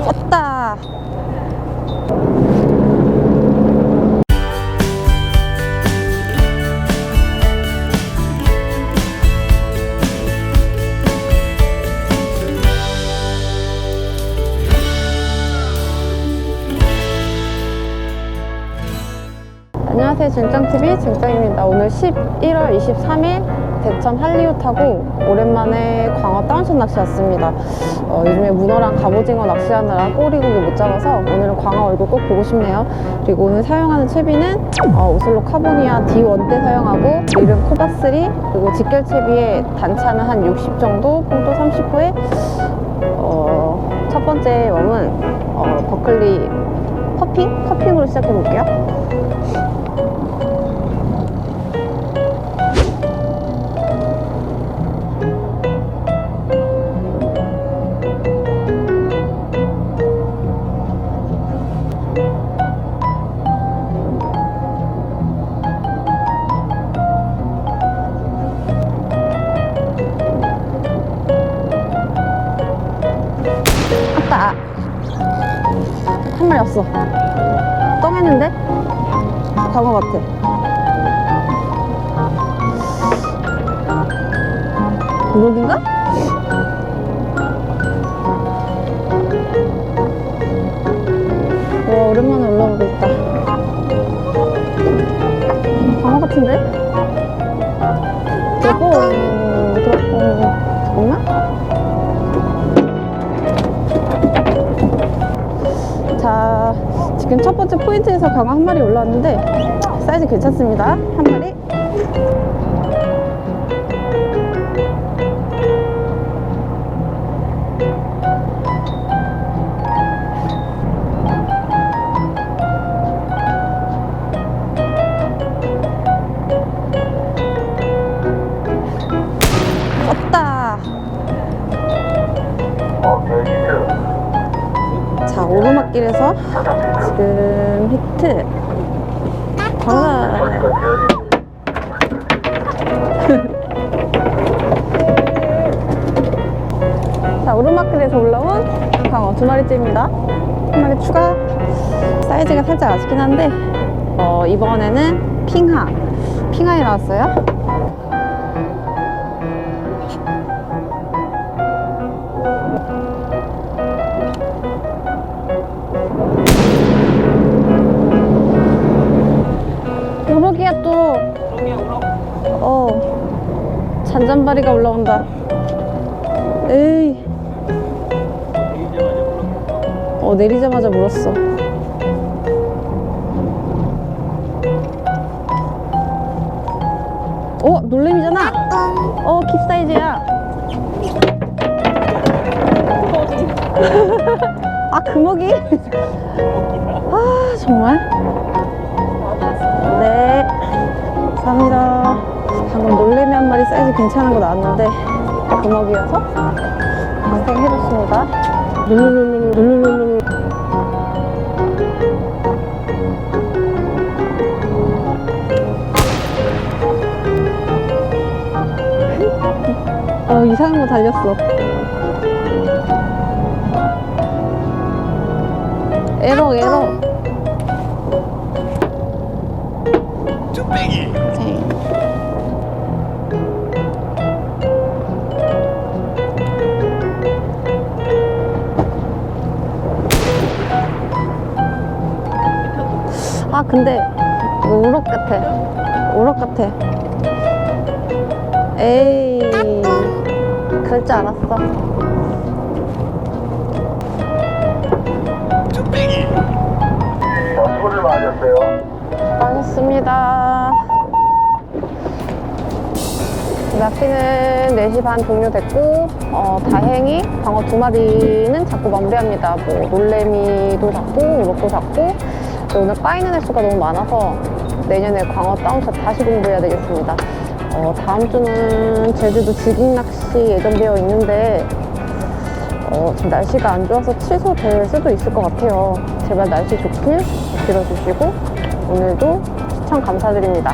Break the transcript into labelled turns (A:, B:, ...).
A: 껐다. 안녕하세요. 진짱TV 진짱입니다. 오늘 11월 23일 대천 한리호 타고 오랜만에 광어 다운샷 낚시 왔습니다. 어, 요즘에 문어랑 갑오징어 낚시하느라 꼬리고기 못 잡아서 오늘은 광어 얼굴 꼭 보고 싶네요. 그리고 오늘 사용하는 채비는 어, 오슬로 카보니아 D1대 사용하고 릴은 코바3 그리고 직결 채비에 단차는 한 60 정도, 풍도 30호에 어, 첫 번째 웜은 어, 버클리 퍼핑? 퍼핑으로 시작해 볼게요. 아빠 한 마리 없어 똥했는데 광어 같아 무럭인가? 와 오랜만에 올라오고 있다 광어 같은데? 포인트에서 강어 한 마리 올라왔는데 사이즈 괜찮습니다. 한 마리. 자, 오르막길에서 지금 히트. 광어. 자, 오르막길에서 올라온 광어 두 마리째입니다. 한 마리 추가. 사이즈가 살짝 아쉽긴 한데, 어, 이번에는 핑하. 핑하이 나왔어요. 잔잔바리가 올라온다. 에이. 어, 내리자마자 물었어. 어, 놀래미잖아. 어, 킵 사이즈야. 아, 금어기? 아, 정말? 네. 감사합니다. 방금 놀래미 한 마리 사이즈 괜찮은 거 나왔는데, 금어기여서 고생해줬습니다. 룰루룰루, 룰루룰루. 어, 이상한 거 달렸어. 에러, 에러.
B: 쭈빼기
A: 근데 우럭 같아 우럭 같아 에이 그럴 줄 알았어
B: 쭈빼기
C: 자, 소를 맞았어요.
A: 수고하셨습니다. 낚시는 4시 반 종료됐고, 어, 다행히 방어 두 마리는 잡고 마무리합니다. 뭐, 놀래미도 잡고, 우럭도 잡고, 오늘 까이는 횟수가 너무 많아서 내년에 광어 다운샷 다시 공부해야 되겠습니다. 어, 다음 주는 제주도 지깅 낚시 예정되어 있는데, 어, 지금 날씨가 안 좋아서 취소될 수도 있을 것 같아요. 제발 날씨 좋길 빌어주시고 오늘도 시청 감사드립니다.